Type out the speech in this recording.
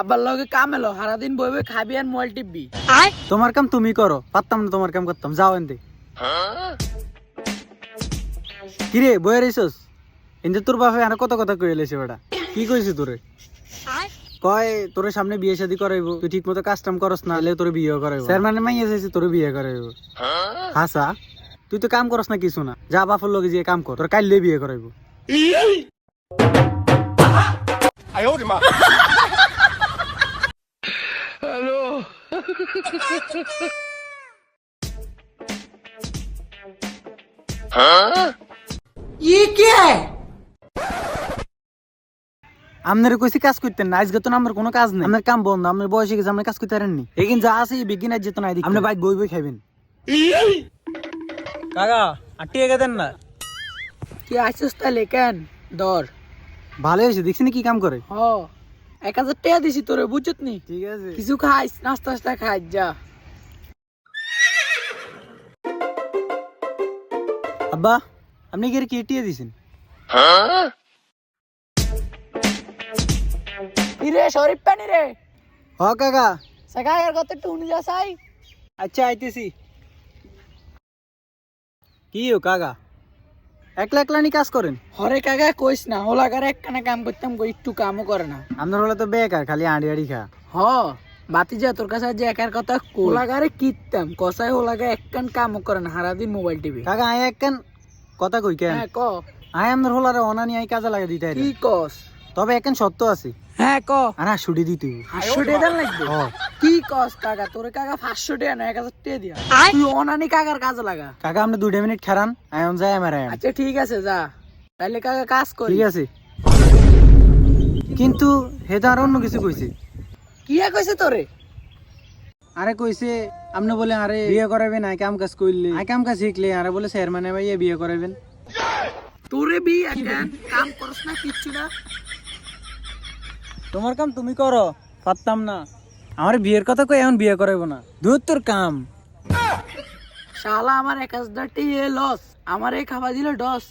আব্বার লগে কাম এলো সারাদিন বইবে খাবি আর মোবাইল টিপবি। তোমার কাম তুমি করো পারতাম না তোমার কাম করতাম যাও এনতে। কিরে বয়ে রেছস এনতে তোর বাপে আর কত কথা কই এলেছে বেটা? কি কইছে তোরে? কয় তোর সামনে বিয়ে শাদি করাইব তুই ঠিক মতো কাজ কাম করস না হলে তোর বিয়ে করাইব। স্যার মানে মাইয়া চাইছে তোর বিয়ে করাইব। হাসা তুই তো কাম করস না কিছু না। যা বাপর লগে যে কাম কর তোর কাইলে বিয়ে করাইব। ই কে আপনার কইছি কাজ করতেন না আজকে তো না আমার কোনো কাজ নেই আপনার কাম বন্ধ আপনার বয়সে গেছে আপনি কাজ করতে পারেননি এখানে যা আছে বিগিন আজ যেত না এদিকে আপনি বাইক বই বই খাইবেন কাকা আটিয়ে গেতেন না তুই আসছিস তাহলে কেন দর ভালো হয়েছে দেখছি কি কাম করে। হ এক হাজার টাকা দিছি তোরে বুঝছত নি? ঠিক আছে। কিছু খাইস নাস্তা নাস্তা খাইস যা। আব্বা আপনি কি এর কি এটিয়ে দিছেন? ইরে শরীফ পানি রে। হ কাকা। সেখাই আর কত টুনি যা সাই আচ্ছা আইতেছি। কি কাকা? একলা একলা নি কাজ করেন? হরে কাকা কইস না হোলাগারে একখানা কাম করতাম কই একটু কামও করে না। আপনার হলে তো বেকার খালি আড়ি আড়ি খা। হ বাতি যা তোর কাছে যে একার কথা হোলাগারে কিতাম কসাই হোলাগা একখান কামও করে না সারাদিন মোবাইল টিভি। কাকা আয় একখান কথা কই কেন? হ্যাঁ ক। আয় আমার হলারে অনানি আই কাজে লাগা দিতে কি কস? তবে একখান সত্য আছে। হ্যাঁ ক। আর ছুটি দিতে হইব। পাঁচশো টাকা লাগবে? কি কস কাকা তোর কাকা পাঁচশো টাকা না এক হাজার টাকা দিয়া। তুই অনানি কাকার কাজে লাগা। কাকা দুইটা মিনিট খারান আয়ন যায় আমার আয়ন। আচ্ছা ঠিক আছে যা। তাহলে কাকা কাজ করি। ঠিক আছে। কিন্তু হে তো আর অন্য কিছু কইছে। কি কইছে তোরে? আরে কইছে আপনি বলে আরে বিয়ে করাবেন আই কাম কাজ করলে আই কাম কাজ শিখলে আরে বলে স্যার মানে ভাইয়া বিয়ে করাবেন তোরে বি এখন কাম করস না কিচ্ছু না। তোমার কাম তুমি করো, পারতাম না। আমার বিয়ের কথা কই এখন বিয়ে করাইবো না। দূর তোর কাম। শালা, আমার দাটি এ লস আমার এই খাবার দিল ডস